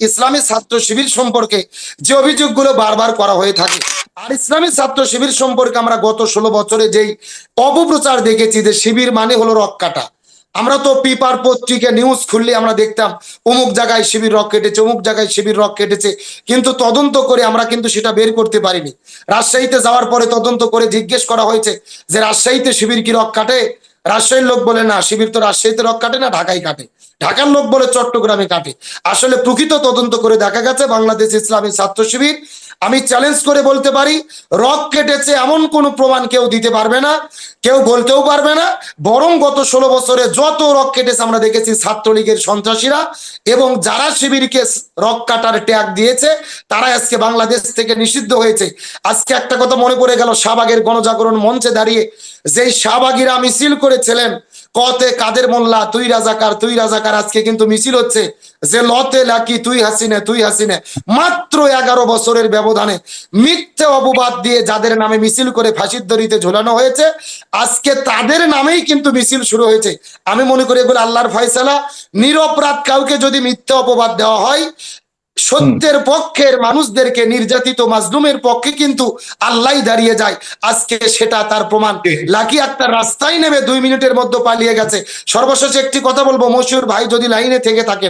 ইসলামী ছাত্র শিবির সম্পর্কে যে অভিযোগগুলো বারবার করা হয়ে থাকে। আর ইসলামী ছাত্র শিবির সম্পর্কে আমরা গত ষোলো বছরে যেই অপপ্রচার দেখেছি যে শিবির মানে হলো রক কাটা। আমরা তো পেপার, পত্রিকা, নিউজ খুললে আমরা দেখতাম, অমুক জায়গায় শিবির রক কেটেছে, অমুক জায়গায় শিবির রক কেটেছে, কিন্তু তদন্ত করে আমরা কিন্তু সেটা বের করতে পারিনি। রাজশাহীতে যাওয়ার পরে তদন্ত করে জিজ্ঞেস করা হয়েছে যে রাজশাহীতে শিবির কি রক কাটে? রাজশাহীর লোক বলে না, শিবির তো রাজশাহীতে রক কাটে না ঢাকায় কাটে। ঢাকার লোক বলে চট্টগ্রামে কাটে। আসলে প্রকৃত তদন্ত করে দেখা গেছে, বাংলাদেশ ইসলামী ছাত্র শিবির আমি চ্যালেঞ্জ করে বলতে পারি রক কেটেছে এমন কোনো প্রমাণ কেউ দিতে পারবে না, কেউ বলতেও পারবে না। বরং গত ষোলো বছরে যত রক কেটেছে আমরা দেখেছি ছাত্রলীগের সন্ত্রাসীরা এবং যারা শিবিরকে রক কাটার ট্যাগ দিয়েছে, তারা আজকে বাংলাদেশ থেকে নিষিদ্ধ হয়েছে। আজকে একটা কথা মনে পড়ে গেল, শাহবাগের গণজাগরণ মঞ্চে দাঁড়িয়ে যেই শাহবাগীরা মিছিল করেছিলেন কতে কাদের মোল্লা, তুই রাজাকার তুই রাজাকার, আজকে কিন্তু মিছিল হচ্ছে। যে লতে লাকি, তুই হাসিনে তুই হাসিনে। মাত্র এগারো বছরের ব্যবধানে মিথ্যে অপবাদ দিয়ে যাদের নামে মিছিল করে ফাঁসির দড়িতে ঝোলানো হয়েছে, আজকে তাদের নামেই কিন্তু মিছিল শুরু হয়েছে। আমি মনে করি এগুলো আল্লাহর ফয়সালা। নিরপরাধ কাউকে যদি মিথ্যে অপবাদ দেওয়া হয় সত্যের পক্ষের মানুষদেরকে নির্যাতিত মাজলুমের পক্ষে কিন্তু আল্লাহ দাঁড়িয়ে যায়। আজকে সেটা তার প্রমাণ। লাকি আক্তার রাস্তায় নেমে দুই মিনিটের মধ্যে পালিয়ে গেছে। সর্বশেষ একটি কথা বলব মশিউর ভাই যদি লাইনে থেকে থাকে